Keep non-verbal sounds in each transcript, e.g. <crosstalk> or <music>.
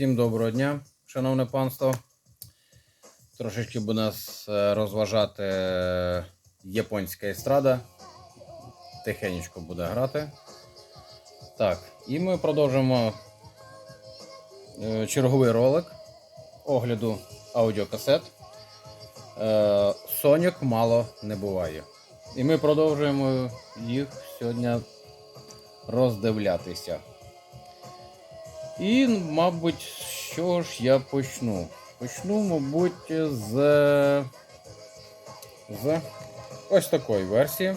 Всім доброго дня, шановне панство. Трошечки буде нас е, розважати е, японська естрада. Тихенечко буде грати. Так, і ми продовжимо е, черговий ролик огляду аудіокасет. Сонік мало не буває. І ми продовжуємо їх сьогодні роздивлятися. І, мабуть, що ж я почну? Почну, мабуть, з, з ось такої версії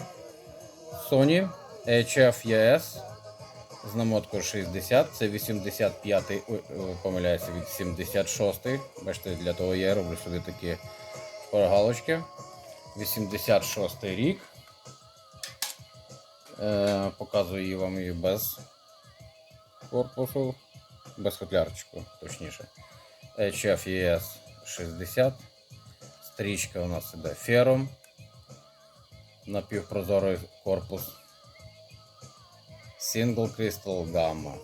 Sony HF ES з намоткою 60. Це 85-й, ой, ой, помиляюся, від 76-й. Бачите, для того я роблю сюди такі шпаргалочки. 86 рік. Е, показую вам її без корпусу, без футлярчику, точніше. HF ES 60. Стрічка у нас іде фером. Напівпрозорий корпус. Single Crystal Gamma.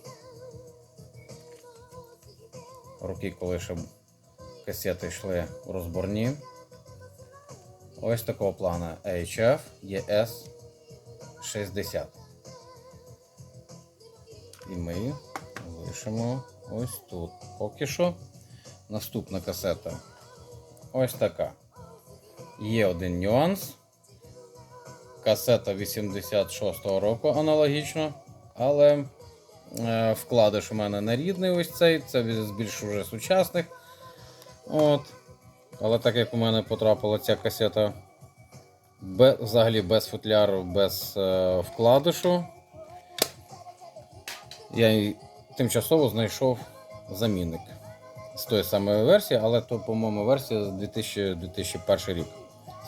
Роки, коли ще касети йшли у розборні. Ось такого плана HF ES 60. І ми лишимо ось тут. Поки що наступна касета. Ось така. Є один нюанс. Касета 86-го року аналогічно, але е, вкладиш у мене не рідний ось цей, це з більш уже сучасних. От. Але так як у мене потрапила ця касета бе, взагалі без футляру, без е, вкладишу, я тимчасово знайшов замінник з тої самої версії, але то, по-моєму, версія з 2000, 2001 рік.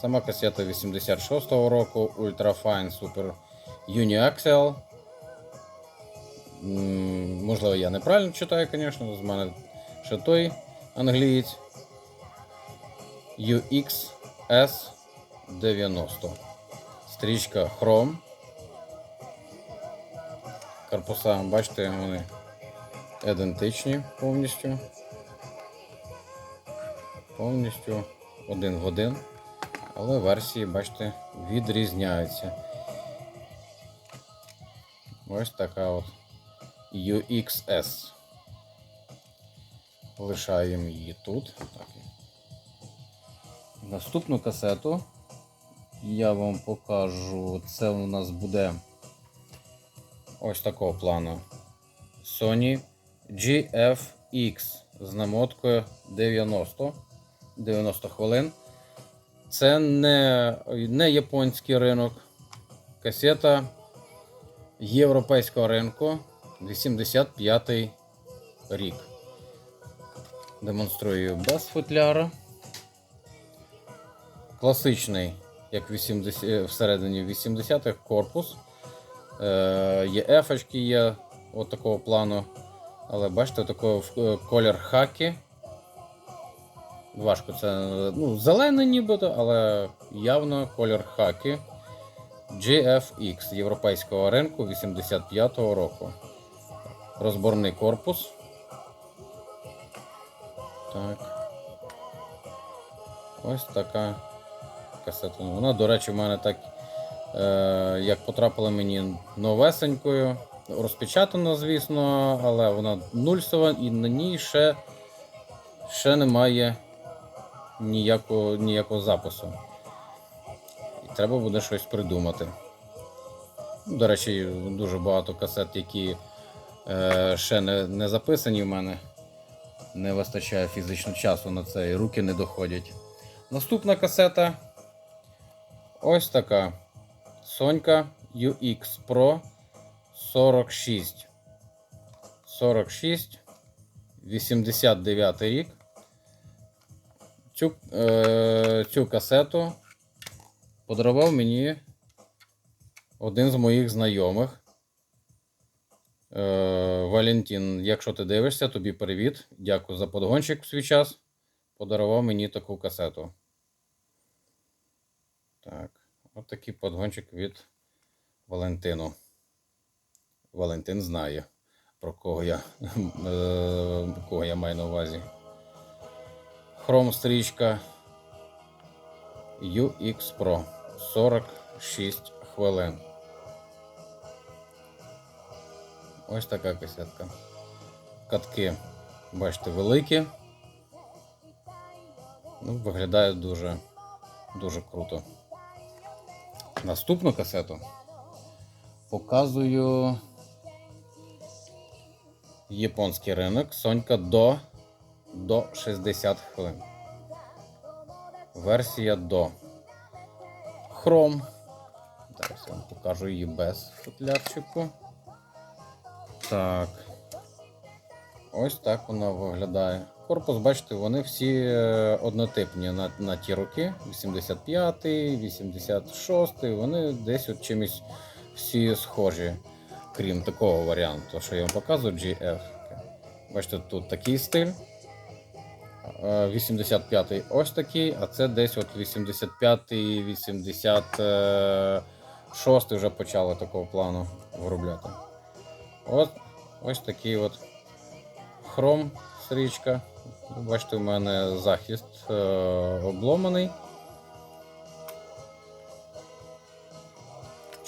Сама касета 86-го року Ultrafine Super Uniaxial. Можливо, я неправильно читаю, звісно, з мене ще той англієць. UXS 90. Стрічка Chrome. Корпуса, бачите, вони ідентичні повністю. Повністю один в один. Але версії, бачите, відрізняються. Ось така от UXS. Лишаємо її тут. Так. Наступну касету я вам покажу. Це у нас буде ось такого плану. Sony GFX з намоткою 90 90 хвилин. Це не, не японський ринок. Касета європейського ринку 85 рік. Демонструю без футляра. Класичний, як 80, всередині 80-х корпус. Е, є ефочки є от плану. Але бачите, такий колір хакі. Важко це ну, зелений нібито, але явно колір хакі. GFX європейського ринку 85-го року. Розборний корпус. Так. Ось така касета. Вона, до речі, в мене так, е, як потрапила мені новесенькою. Розпечатана, звісно, але вона нульсова і на ній ще, ще немає ніякого, ніякого запису. І треба буде щось придумати. До речі, дуже багато касет, які е, ще не, не записані в мене. Не вистачає фізично часу на це, і руки не доходять. Наступна касета ось така. Сонька UX Pro 46. 46. 89 рік. Цю, е, цю касету подарував мені один з моїх знайомих. Е, Валентин, якщо ти дивишся, тобі привіт. Дякую за подгончик в свій час. Подарував мені таку касету. Так, от такий подгончик від Валентину. Валентин знає. про кого я, <laughs> е, кого я маю на увазі. Хром стрічка UX Pro 46 хвилин. Ось така касетка. Катки, бачите, великі. Ну, виглядає дуже, дуже круто. Наступну касету показую японський ринок. Сонька до, до 60 хвилин. Версія до. Хром. Зараз я вам покажу її без футлярчику. Так. Ось так вона виглядає. Корпус, бачите, вони всі е, однотипні на, на ті роки. 85-й, 86-й, вони десь от чимось всі схожі, крім такого варіанту, що я вам показую, GF. Бачите, тут такий стиль. Е, 85-й ось такий, а це десь от 85-й, 86-й вже почали такого плану виробляти. От ось такий от хром стрічка. Бачите, у мене захист е, обломаний.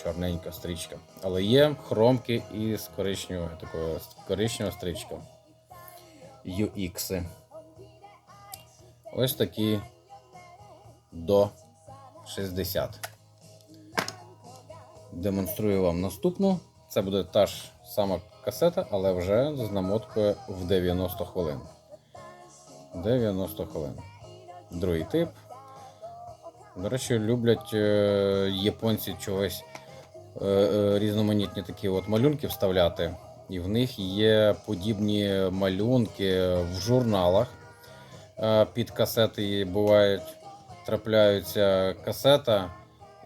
Чорненька стрічка. Але є хромки і з коричневою такою коричнева стрічка. UX. Ось такі до 60. Демонструю вам наступну. Це буде та ж сама касета, але вже з намоткою в 90 хвилин. 90 хвилин. Другий тип. До речі, люблять е, японці чогось різноманітні такі от малюнки вставляти. І в них є подібні малюнки в журналах. Е, Під касети бувають, трапляються касета,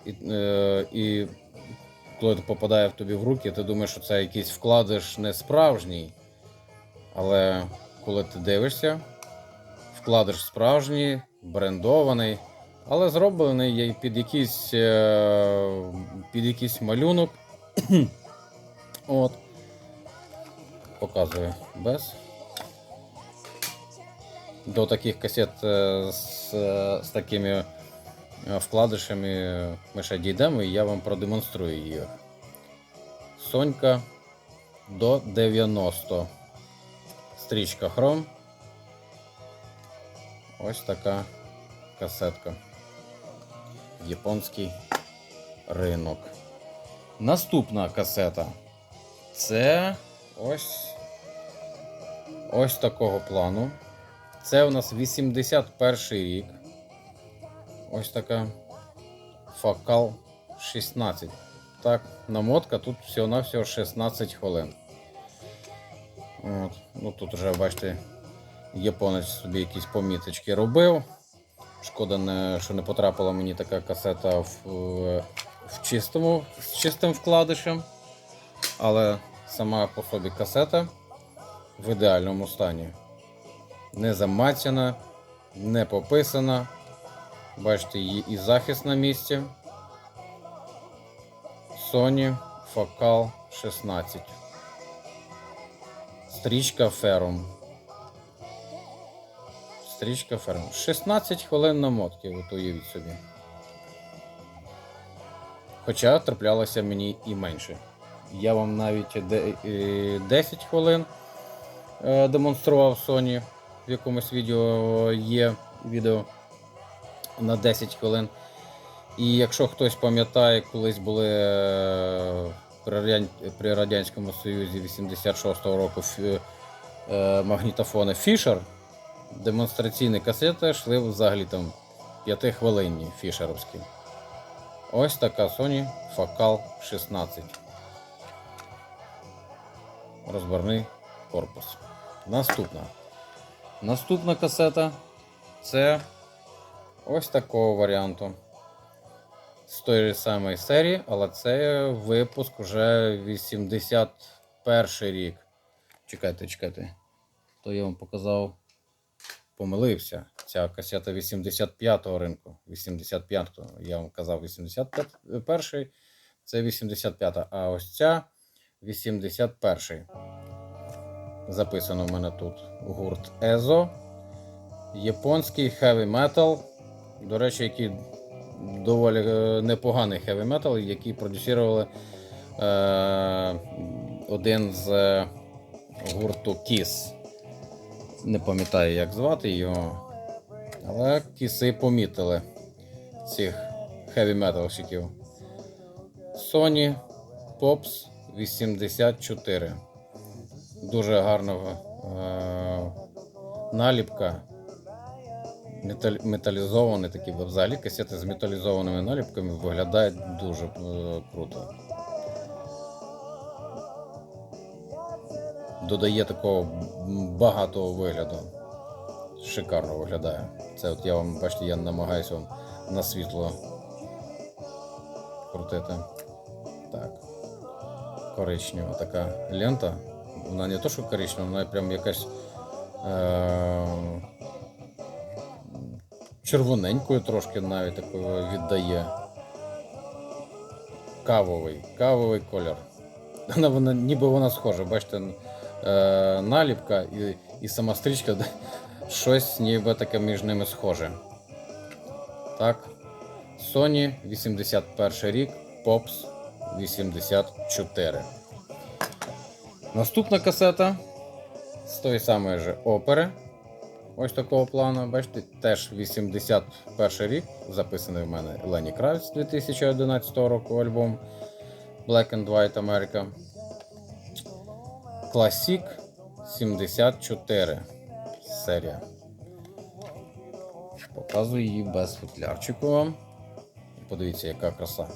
і, е, і коли це попадає в тобі в руки, ти думаєш, що це якийсь вкладиш не справжній. Але коли ти дивишся, вкладиш справжній, брендований, але зроблений під якийсь, е, під якийсь малюнок. <clears throat> От. Показую без. До таких касет е, з, е, з такими вкладишами ми ще дійдемо і я вам продемонструю їх. Сонька до 90. Стрічка хром. Ось така касетка. Японський ринок. Наступна касета. Це ось ось такого плану. Це у нас 81 рік. Ось така Факал 16. Так, намотка тут всього-навсього 16 хвилин. От. Ну, тут вже, бачите, японець собі якісь поміточки робив. Шкода, не, що не потрапила мені така касета в, в, в чистому, з чистим вкладишем. Але сама по собі касета в ідеальному стані. Не замацяна, не пописана. Бачите, її і захист на місці. Sony Focal 16. Стрічка Ferrum. Стрічка Ferrum. 16 хвилин намотки, от уявіть собі. Хоча траплялося мені і менше. Я вам навіть е, 10 хвилин е, демонстрував Sony. В якомусь відео є відео на 10 хвилин. І якщо хтось пам'ятає, колись були е, при, Радянському Союзі 86-го року е, магнітофони Fisher, демонстраційні касети йшли взагалі там 5 хвилинні фішеровські. Ось така Sony Focal 16. Розборний корпус. Наступна. Наступна касета це ось такого варіанту. З тої самої серії, але це випуск вже 81 рік. Чекайте, чекайте. То я вам показав. Помилився. Ця касета 85-го ринку. 85-го. Я вам казав 81-й. Це 85-та. А ось ця 81-й. Записано в мене тут гурт Езо. Японський heavy metal. До речі, який доволі е, непоганий heavy metal, який продюсували е, один з е, гурту Kiss. Не пам'ятаю, як звати його. Але кіси помітили цих heavy металщиків. Sony Pops 84. Дуже гарна е, наліпка. Метал, металізовані такі взагалі касети з металізованими наліпками виглядають дуже е, круто. Додає такого багатого вигляду. Шикарно виглядає. Це от я вам, бачите, я намагаюся вам на світло крутити. Так. Коричнева така лента. Вона не то, що коричнева, вона прям якась е- червоненькою трошки навіть такою віддає. Кавовий, кавовий колір. Вона, вона, ніби вона схожа, бачите, е- наліпка і, і сама стрічка щось ніби таке між ними схоже. Так. Sony 81 рік, Pops 84. Наступна касета з тої самої же опери. Ось такого плану, бачите, теж 81 рік. Записаний в мене Лені Кравець 2011 року альбом Black and White America. Classic 74 серія. Показую її без футлярчику вам. Подивіться, яка краса.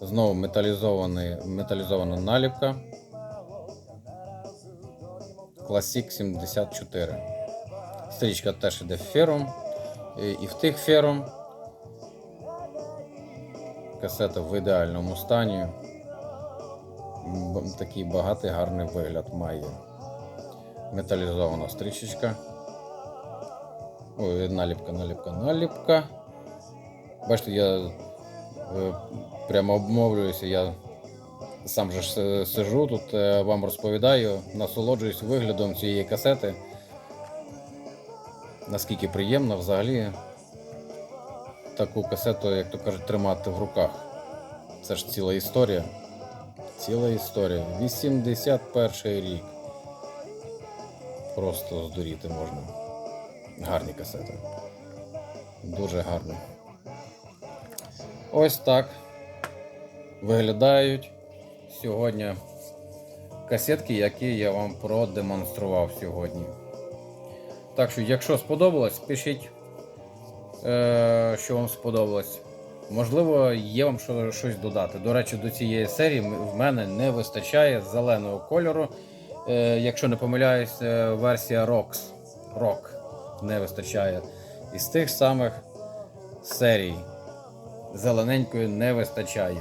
Знову металізована наліпка. Classic 74. Стрічка теж іде фером. І в тих фером. Касета в ідеальному стані. Такий багатий гарний вигляд має. Металізована стрічечка. Ой, наліпка, наліпка, наліпка. Бачите, я е, прямо обмовлююся, я сам же сижу тут, е, вам розповідаю, насолоджуюсь виглядом цієї касети. Наскільки приємно взагалі таку касету, як то кажуть, тримати в руках. Це ж ціла історія. Ціла історія. 81 рік. Просто здуріти можна. Гарні касети. Дуже гарні. Ось так виглядають сьогодні касетки, які я вам продемонстрував сьогодні. Так що, якщо сподобалось, пишіть, е, що вам сподобалось. Можливо, є вам що, щось додати. До речі, до цієї серії в мене не вистачає зеленого кольору. Е, якщо не помиляюсь, е, версія ROX. ROC не вистачає. Із тих самих серій зелененької не вистачає.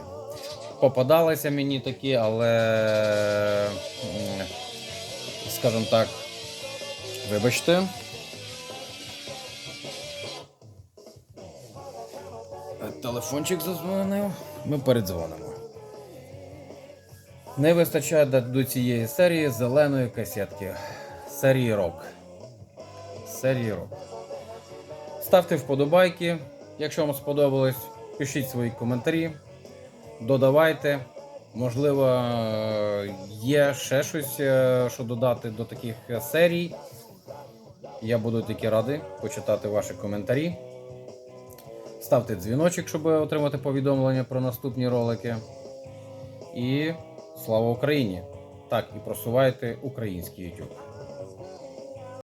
Попадалися мені такі, але, скажімо так, вибачте. Телефончик зазвонив, ми передзвонимо. Не вистачає до- цієї серії зеленої касетки. Серії рок. Серії рок. Ставте вподобайки, якщо вам сподобалось. Пишіть свої коментарі, додавайте. Можливо, є ще щось, е, що додати до таких серій. Я буду тільки радий почитати ваші коментарі. Ставте дзвіночок, щоб отримати повідомлення про наступні ролики. І слава Україні! Так, і просувайте український YouTube.